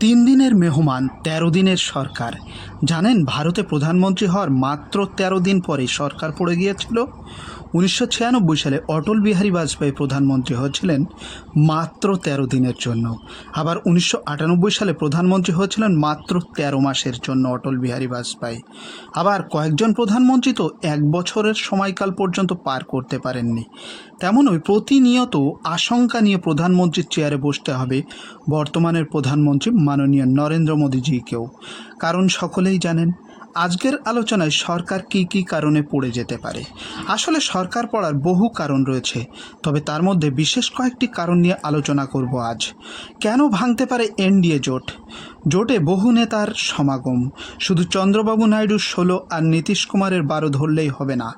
তিন দিনের মেহমান, তেরো দিনের সরকার। জানেন, ভারতে প্রধানমন্ত্রী হওয়ার মাত্র তেরো দিন পরে সরকার পড়ে গিয়েছিল। উনিশশো ছিয়ানব্বই সালে অটল বিহারী বাজপেয়ী প্রধানমন্ত্রী হয়েছিলেন মাত্র তেরো দিনের জন্য। আবার উনিশশো আটানব্বই সালে প্রধানমন্ত্রী হয়েছিলেন মাত্র তেরো মাসের জন্য অটল বিহারী বাজপেয়ী। আবার কয়েকজন প্রধানমন্ত্রী তো এক বছরের সময়কাল পর্যন্ত পার করতে পারেননি। তেমনই প্রতিনিয়ত আশঙ্কা নিয়ে প্রধানমন্ত্রীর চেয়ারে বসতে হবে বর্তমানের প্রধানমন্ত্রী মাননীয় নরেন্দ্র মোদীজিকেও। কারণ সকলেই জানেন আজকের আলোচনায় সরকার কি কি কারণে পড়ে যেতে পারে? আসলে সরকার পড়ার বহু কারণ রয়েছে, তবে তার মধ্যে বিশেষ কয়েকটি কারণ নিয়ে আলোচনা করব আজ। কেন ভাঙতে পারে এনডিএ জোট? জোটে বহু নেতার সমাগম। শুধু চন্দ্রবাবু নাইডুর ষোলো আর নীতিশ কুমারের বারো ধরলেই হবে না।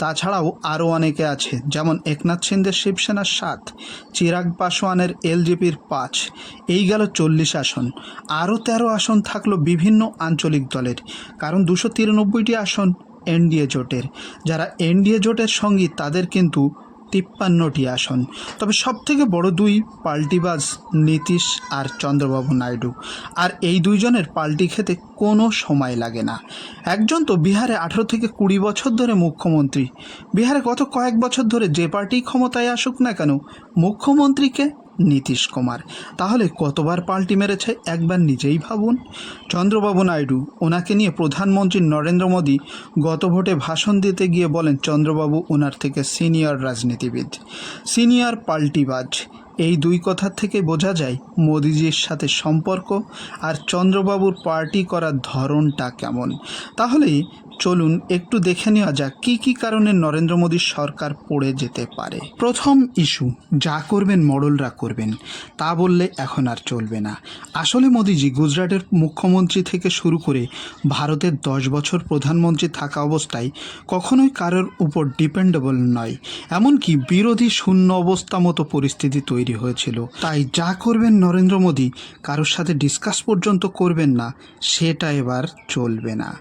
তাছাড়াও আরও অনেকে আছে, যেমন একনাথ সিন্ধের শিবসেনার সাত, চিরাগ পাসওয়ানের এলজেপির পাঁচ। এই গেল চল্লিশ আসন। আরও তেরো আসন থাকল বিভিন্ন আঞ্চলিক দলের, কারণ দুশো তিরানব্বইটি আসন এনডিএ জোটের। যারা এনডিএ জোটের সঙ্গী, তাদের কিন্তু তিপ্পান্নটি আসন। তবে সবথেকে বড় দুই পাল্টিবাজ নীতিশ আর চন্দ্রবাবু নাইডু। আর এই দুইজনের পাল্টি খেতে কোনো সময় লাগে না। একজন তো বিহারে আঠেরো থেকে কুড়ি বছর ধরে মুখ্যমন্ত্রী। বিহারে গত কয়েক বছর ধরে যে পার্টি ক্ষমতায় আসুক না কেন, মুখ্যমন্ত্রীকে নীতিশ কুমার। তাহলে কতবার পাল্টি মেরেছে একবার নিজেই ভাবুন। চন্দ্রবাবু নাইডু, ওনাকে নিয়ে প্রধানমন্ত্রী নরেন্দ্র মোদী গত ভোটে ভাষণ দিতে গিয়ে বলেন, চন্দ্রবাবু, ওনার থেকে সিনিয়র রাজনীতিবিদ। সিনিয়র পাল্টিবাজ। এই দুই কথার থেকে বোঝা যায় মোদিজির সাথে সম্পর্ক আর চন্দ্রবাবুর পার্টি করার ধরনটা কেমন। তাহলে চলুন একটু দেখে নেওয়া যাক কী কী কারণে নরেন্দ্র মোদীর সরকার পড়ে যেতে পারে। প্রথম ইস্যু, যা করবেন মডলরা করবেন, তা বললে এখন আর চলবে না। আসলে মোদিজি গুজরাটের মুখ্যমন্ত্রী থেকে শুরু করে ভারতের দশ বছর প্রধানমন্ত্রী থাকা অবস্থায় কখনোই কারোর উপর ডিপেন্ডেবল নয়। এমনকি বিরোধী শূন্য অবস্থা মতো পরিস্থিতি তৈরি হয়েছিল। তাই যা করবেন নরেন্দ্র মোদী, কারোর সাথে ডিসকাস পর্যন্ত করবেন না, সেটা এবার চলবে না।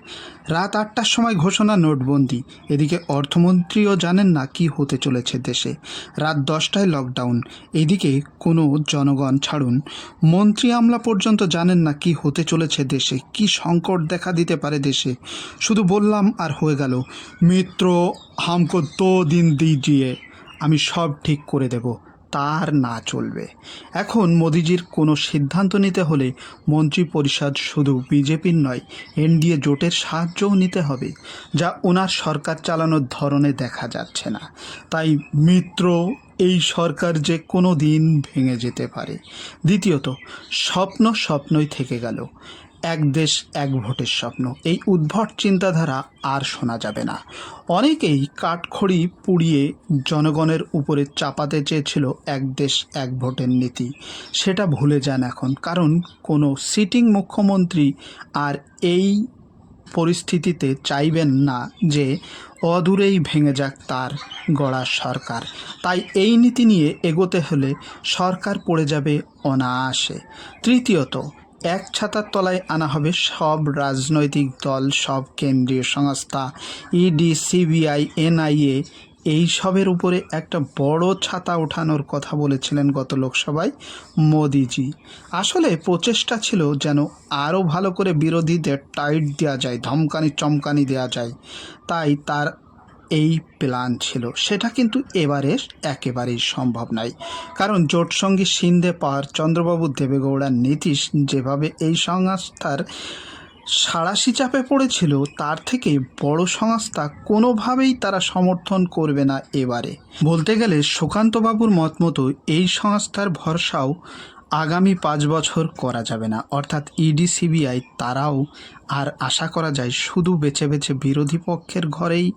রাত আটটার সময় ঘোষণা নোটবন্দি। এদিকে অর্থমন্ত্রীও জানেন না কি হতে চলেছে দেশে। রাত দশটায় লকডাউন। এদিকে কোনো জনগণ ছাড়ুন। মন্ত্রী আমলা পর্যন্ত জানেন না কি হতে চলেছে দেশে। কি সংকট দেখা দিতে পারে দেশে? শুধু বললাম আর হয়ে গেল। মিত্র, হামকো দো দিন দিজিয়ে। আমি সব ঠিক করে দেব। তার না চলবে। এখন মোদিজির কোনো সিদ্ধান্ত নিতে হলে মন্ত্রী পরিষদ শুধু বিজেপির নয়, এনডিএ জোটের সাহায্যও নিতে হবে, যা ওনার সরকার চালানোর ধরনে দেখা যাচ্ছে না। তাই মিত্র, এই সরকার যে কোনো দিন ভেঙে যেতে পারে। দ্বিতীয়ত, স্বপ্ন স্বপ্নই থেকে গেল। এক দেশ, এক ভোটের স্বপ্ন। এই উদ্ভট চিন্তাধারা আর শোনা যাবে না। অনেকেই কাঠখড়ি পুড়িয়ে জনগণের উপরে চাপাতে চেয়েছিল এক দেশ, এক ভোটের নীতি। সেটা ভুলে যান এখন, কারণ কোনো সিটিং মুখ্যমন্ত্রী আর এই পরিস্থিতিতে চাইবেন না যে অদূরেই ভেঙে যাক তার গড়া সরকার। তাই এই নীতি নিয়ে এগোতে হলে সরকার পড়ে যাবে অনায়াসে। তৃতীয়ত এক ছাতার তলায় আনা হবে সব রাজনৈতিক দল, সব কেন্দ্রীয় সংস্থা ইডি সিবিআই এনআইএ এইসবের উপরে একটা বড় ছাতা ওঠানোর কথা বলেছিলেন গত লোকসভায় মোদিজি। আসলে প্রচেষ্টা ছিল যেন আরও ভালো করে বিরোধীদের টাইট দেওয়া যায় ধমকানি চমকানি দেওয়া যায়। তাই তার এই প্ল্যান ছিল। সেটা কিন্তু এবারে একেবারেই সম্ভব নয়। কারণ জোটসঙ্গী সিন্ধে পাওয়ার চন্দ্রবাবু দেবেগৌড়া নীতিশ যেভাবে এই সংস্থার সাড়াশি চাপে পড়েছিল, তার থেকে বড় সংস্থা কোনোভাবেই তারা সমর্থন করবে না এবারে। বলতে গেলে সুকান্তবাবুর মত মতো এই সংস্থার ভরসাও আগামী পাঁচ বছর করা যাবে না। অর্থাৎ ইডি, সিবিআই তারাও আর আশা করা যায় শুধু বেছে বেছে বিরোধী পক্ষের ঘরেই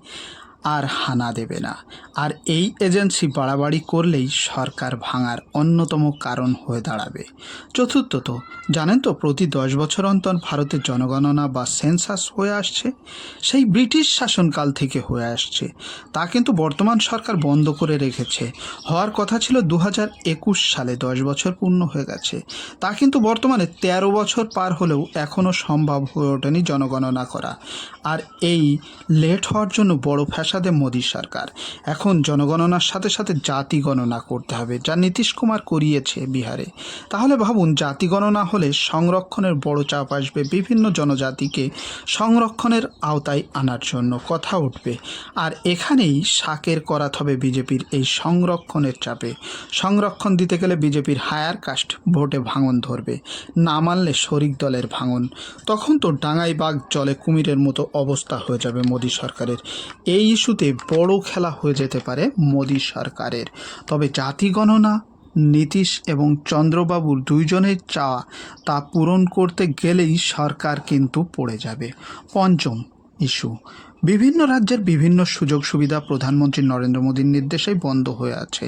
আর হানা দেবে না। আর এই এজেন্সি বাড়াবাড়ি করলেই সরকার ভাঙার অন্যতম কারণ হয়ে দাঁড়াবে। চতুর্থত, জানেন তো প্রতি দশ বছর অন্তর ভারতের জনগণনা বা সেন্সাস হয়ে আসছে? সেই ব্রিটিশ শাসনকাল থেকে হয়ে আসছে। তা কিন্তু বর্তমান সরকার বন্ধ করে রেখেছে। হওয়ার কথা ছিল দু হাজার একুশ সালে দশ বছর পূর্ণ হয়ে গেছে। তা কিন্তু বর্তমানে তেরো বছর পার হলেও এখনও সম্ভব হয়ে ওঠেনি জনগণনা করা। আর এই লেট হওয়ার জন্য বড় ফ্যাসাদ সাথে মোদী সরকার। এখন জনগণনার সাথে সাথে জাতি গণনা করতে হবে, যা নীতিশ কুমার করিয়েছে বিহারে। তাহলে ভাবুন, জাতি গণনা হলে সংরক্ষণের বড় চাপ আসবে বিভিন্ন জনজাতিকে সংরক্ষণের আওতায় আনার জন্য, কথা উঠবে। আর এখানেই শাকের করাত হবে বিজেপির এই সংরক্ষণের চাপে। সংরক্ষণ দিতে গেলে বিজেপির হায়ার কাস্ট ভোটে ভাঙন ধরবে, না মানলে শরিক দলের ভাঙন। তখন তো ডাঙাই বাঘ জলে কুমিরের মতো অবস্থা হয়ে যাবে মোদী সরকারের। এই ইস্যুতে বড় খেলা হয়ে যেতে পারে মোদী সরকারের। তবে জাতি গণনা, নীতিশ এবং চন্দ্রবাবুর দুইজনের চাওয়া তা পূরণ করতে গেলেই সরকার কিন্তু পড়ে যাবে। পঞ্চম ইস্যু। বিভিন্ন রাজ্যের বিভিন্ন সুযোগ সুবিধা প্রধানমন্ত্রী নরেন্দ্র মোদীর নির্দেশেই বন্ধ হয়ে আছে।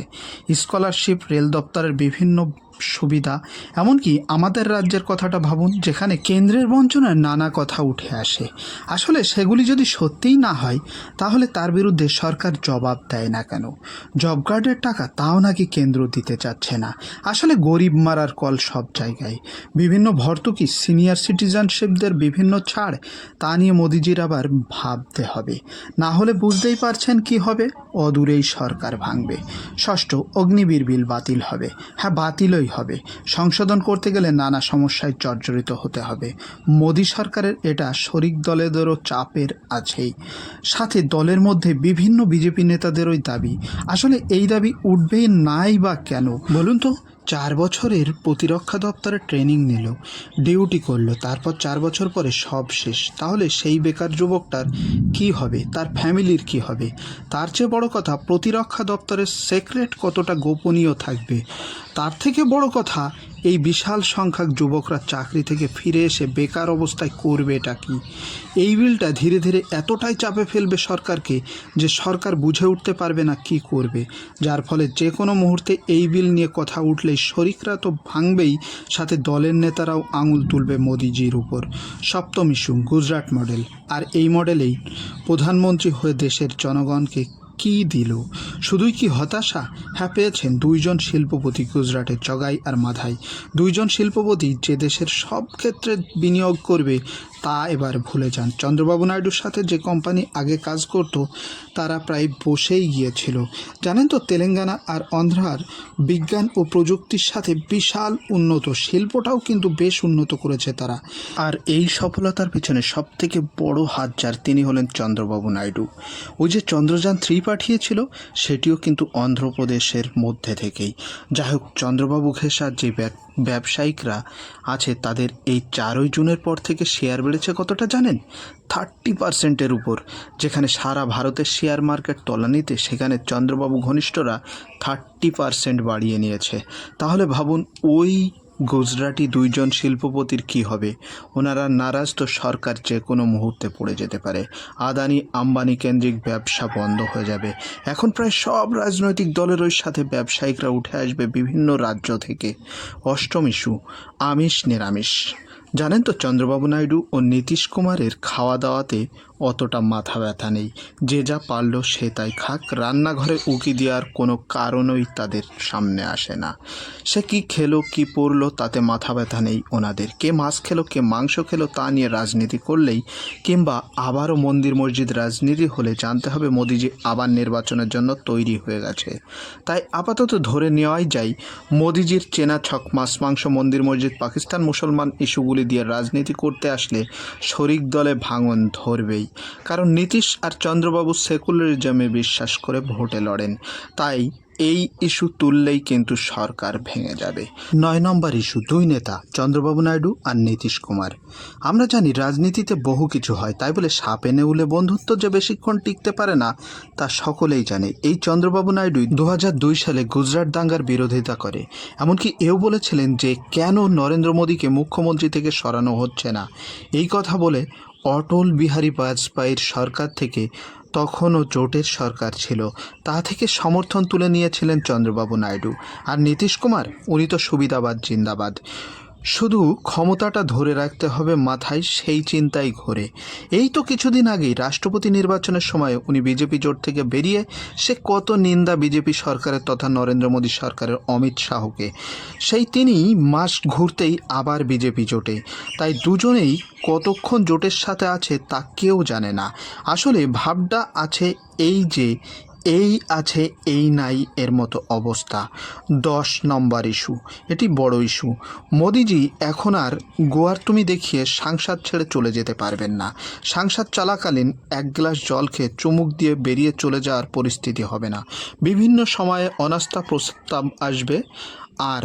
স্কলারশিপ, রেল দপ্তরের বিভিন্ন সুবিধা। এমনকি আমাদের রাজ্যের কথাটা ভাবুন, যেখানে কেন্দ্রের বঞ্চনার নানা কথা উঠে আসে। আসলে সেগুলি যদি সত্যিই না হয়, তাহলে তার বিরুদ্ধে সরকার জবাব দেয় না কেন? জব কার্ডের টাকা তাও নাকি কেন্দ্র দিতে চাচ্ছে না। আসলে গরিব মারার কল সব জায়গায়। বিভিন্ন ভর্তুকি, সিনিয়র সিটিজেনশিপদের বিভিন্ন ছাড়, তা নিয়ে মোদিজির আবার ভাবতে হবে। না হলে বুঝতেই পারছেন কি হবে? অদূরেই সরকার ভাঙবে। ষষ্ঠ, অগ্নিবীর বিল বাতিল হবে। হ্যাঁ বাতিলই হবে। সংশোধন করতে গেলে নানা সমস্যায় জর্জরিত হতে হবে। মোদী সরকারের এটা শরিক দলেদেরও চাপের আছেই। সাথে দলের মধ্যে বিভিন্ন বিজেপি নেতাদেরই দাবি। আসলে এই দাবি উঠবেই নাই বা কেন? বলুন তো। চার বছরের প্রতিরক্ষা দপ্তরে ট্রেনিং নিল, ডিউটি করল, তারপর চার বছর পরে সব শেষ। তাহলে সেই বেকার যুবকটার কি হবে? তার ফ্যামিলির কি হবে? তার চেয়ে বড় কথা, প্রতিরক্ষা দপ্তরের সেক্রেট কতটা গোপনীয় থাকবে? তার থেকে বড় কথা এই বিশাল সংখ্যক যুবকরা চাকরি থেকে ফিরে এসে বেকার অবস্থায় করবে এটা কি? এই বিলটা ধীরে ধীরে এতটাই চাপে ফেলবে সরকারকে যে সরকার বুঝে উঠতে পারবে না কি করবে। যার ফলে যে কোনো মুহূর্তে এই বিল নিয়ে কথা উঠলেই শরিকরা তো ভাঙবেই, সাথে দলের নেতারাও আঙুল তুলবে মোদিজির উপর। সপ্তম ইস্যু গুজরাট মডেল। আর এই মডেলেই প্রধানমন্ত্রী হয়ে দেশের জনগণকে কি দিল? শুধুই কি হতাশা? হ্যাঁ পেয়েছেন দুইজন শিল্পপতি গুজরাটের চগাই আর মাধাই। দুইজন শিল্পপতি যে দেশের সব ক্ষেত্রে বিনিয়োগ করবে তা এবার ভুলে যান। চন্দ্রবাবু নাইডুর সাথে যে কোম্পানি আগে কাজ করত, তারা প্রায় বসেই গিয়েছিল। জানেন তো, তেলেঙ্গানা আর অন্ধ্রার বিজ্ঞান ও প্রযুক্তির সাথে বিশাল উন্নত, শিল্পটাও কিন্তু বেশ উন্নত করেছে তারা। আর এই সফলতার পিছনে সব থেকে বড় হাত যার তিনি হলেন চন্দ্রবাবু নাইডু। ওই যে চন্দ্রযান থ্রি পাঠিয়েছিল, সেটিও কিন্তু অন্ধ্রপ্রদেশের মধ্যে থেকেই। যাই হোক, চন্দ্রবাবু ঘেঁষার যে ব্যবসায়িকরা আছে, তাদের এই চারই জুনের পর থেকে শেয়ার বেড়েছে কতটা জানেন? থার্টি পার্সেন্টের উপর। যেখানে সারা ভারতের শেয়ার মার্কেট তলানিতে, সেখানে চন্দ্রবাবু ঘনিষ্ঠরা থার্টি পার্সেন্ট বাড়িয়ে নিয়েছে। তাহলে ভাবুন, ওই গুজরাটি দুইজন শিল্পপতির কি হবে? ওনারা নারাজ তো সরকার যে কোনো মুহূর্তে পড়ে যেতে পারে। আদানি, আম্বানি কেন্দ্রিক ব্যবসা বন্ধ হয়ে যাবে। এখন প্রায় সব রাজনৈতিক দলের ওই সাথে ব্যবসায়িকরা উঠে আসবে বিভিন্ন রাজ্য থেকে। অষ্টম ইস্যু, আমিষ নিরামিষ। জানেন তো চন্দ্রবাবু নাইডু ও নীতিশ কুমারের খাওয়া দাওয়াতে অতটা মাথা ব্যথা নেই। যে যা পারল সে তাই খাক। রান্নাঘরে উকি দেওয়ার কোনো কারণই তাদের সামনে আসে না। সে কি খেলো, কি পড়ল তাতে মাথা ব্যথা নেই ওনাদের। কে মাছ খেলো, কে মাংস খেলো, তা নিয়ে রাজনীতি করলেই কিংবা আবারও মন্দির মসজিদ রাজনীতি হলে জানতে হবে মোদিজি আবার নির্বাচনের জন্য তৈরি হয়ে গেছে। তাই আপাতত ধরে নেওয়াই যায়, মোদিজির চেনা ছক মাছ মাংস মন্দির মসজিদ পাকিস্তান মুসলমান ইস্যুগুলি দিয়ে রাজনীতি করতে আসলে শরিক দলে ভাঙন ধরবেই। কারণ নীতিশ আর চন্দ্রবাবু সেকুলারিজমে বিশ্বাস করে ভোটে লড়েন। তাই এই ইস্যু তুললেই কিন্তু সরকার ভেঙে যাবে। নয় নম্বর ইস্যু, দুই নেতা, চন্দ্রবাবু নাইডু আর নীতিশ কুমার। আমরা জানি রাজনীতিতে বহু কিছু হয়, তাই বলে সাপে নেউলে বন্ধুত্ব যে বেশিক্ষণ টিকতে পারে না, তা সকলেই জানে। এই চন্দ্রবাবু নাইডু দু সালে গুজরাট দাঙ্গার বিরোধিতা করে। এমনকি এও বলেছিলেন যে কেন নরেন্দ্র মোদীকে মুখ্যমন্ত্রী থেকে সরানো হচ্ছে না। এই কথা বলে অটল বিহারী বাজপেয়ীর সরকার থেকে তখনও জোটের সরকার ছিল। তা থেকে সমর্থন তুলে নিয়েছিলেন চন্দ্রবাবু নাইডু। আর নীতিশ কুমার, উনি তো সুবিধাবাদ, জিন্দাবাদ। শুধু ক্ষমতাটা ধরে রাখতে হবে মাথায় সেই চিন্তাই ঘোরে। এই তো কিছুদিন আগেই রাষ্ট্রপতি নির্বাচনের সময় উনি বিজেপি জোট থেকে বেরিয়ে সে কত নিন্দা বিজেপি সরকারের তথা নরেন্দ্র মোদী সরকারের অমিত শাহকে। সেই তিনি মাস ঘুরতেই আবার বিজেপি জোটে। তাই দুজনেই কতক্ষণ জোটের সাথে আছে তা কেউ জানে না। আসলে ভাবটা আছে এই যে এই আছে, এই নাই এর মতো অবস্থা। দশ নম্বর ইস্যু, এটি বড় ইস্যু। মোদিজি, এখন আর গোয়ার তুমি দেখিয়ে সাংসদ ছেড়ে চলে যেতে পারবেন না। সাংসদ চলাকালীন এক গ্লাস জল খেয়ে চুমুক দিয়ে বেরিয়ে চলে যাওয়ার পরিস্থিতি হবে না। বিভিন্ন সময়ে অনাস্থা প্রস্তাব আসবে আর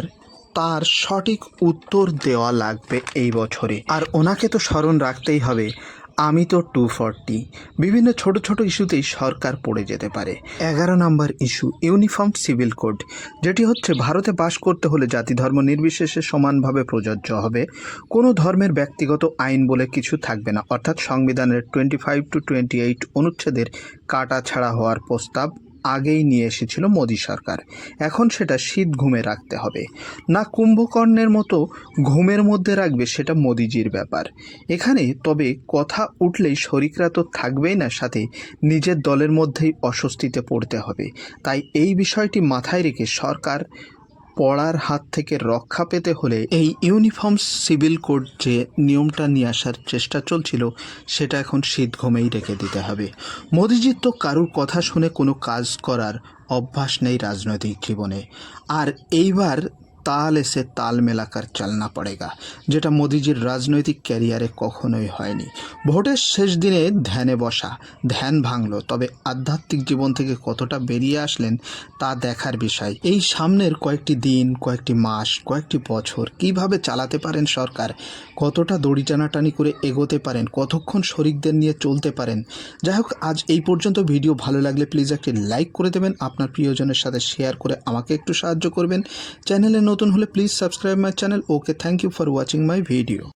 তার সঠিক উত্তর দেওয়া লাগবে এই বছরে। আর ওনাকে তো স্মরণ রাখতেই হবে আমি তো টু ফর্টি বিভিন্ন ছোট ছোট ইস্যুতেই সরকার পড়ে যেতে পারে। এগারো নম্বর ইস্যু, ইউনিফর্ম সিভিল কোড, যেটি হচ্ছে ভারতে বাস করতে হলে জাতি ধর্ম নির্বিশেষে সমানভাবে প্রযোজ্য হবে। কোনো ধর্মের ব্যক্তিগত আইন বলে কিছু থাকবে না। অর্থাৎ সংবিধানের twenty five two twenty eight অনুচ্ছেদের কাটা ছাড়া হওয়ার প্রস্তাব আগেই নিয়ে এসেছিল মোদী সরকার। এখন সেটা শীত ঘুমে রাখতে হবে। না কুম্ভকর্ণের মতো ঘুমের মধ্যে রাখবে সেটা মোদিজির ব্যাপার। এখানে তবে কথা উঠলেই শরিকরা তো থাকবেই না সাথে, নিজের দলের মধ্যেই অস্বস্তিতে পড়তে হবে। তাই এই বিষয়টি মাথায় রেখে সরকার পড়ার হাত থেকে রক্ষা পেতে হলে এই ইউনিফর্ম সিভিল কোড যে নিয়মটা নিয়ে আসার চেষ্টা চলছিল, সেটা এখন শীত ঘুমেই রেখে দিতে হবে। মোদিজির তো কারুর কথা শুনে কোনো কাজ করার অভ্যাস নেই রাজনৈতিক জীবনে। আর এইবার তাল এসে তাল মেলাকার চালনা পড়েগা, যেটা মোদিজির রাজনৈতিক ক্যারিয়ারে কখনোই হয়নি। ভোটের শেষ দিনে ধ্যানে বসা, ধ্যান ভাঙলো, তবে আধ্যাত্মিক জীবন থেকে কতটা বেরিয়ে আসলেন তা দেখার বিষয়। এই সামনের কয়েকটি দিন, কয়েকটি মাস, কয়েকটি বছর কীভাবে চালাতে পারেন সরকার, কতটা দড়ি টানাটানি করে এগোতে পারেন, কতক্ষণ শরিকদের নিয়ে চলতে পারেন যাই হোক আজ এই পর্যন্ত ভিডিও ভালো লাগলে প্লিজ একটি লাইক করে দেবেন, আপনার প্রিয়জনের সাথে শেয়ার করে আমাকে একটু সাহায্য করবেন। চ্যানেলে নতুন হলে please subscribe my channel okay thank you for watching my video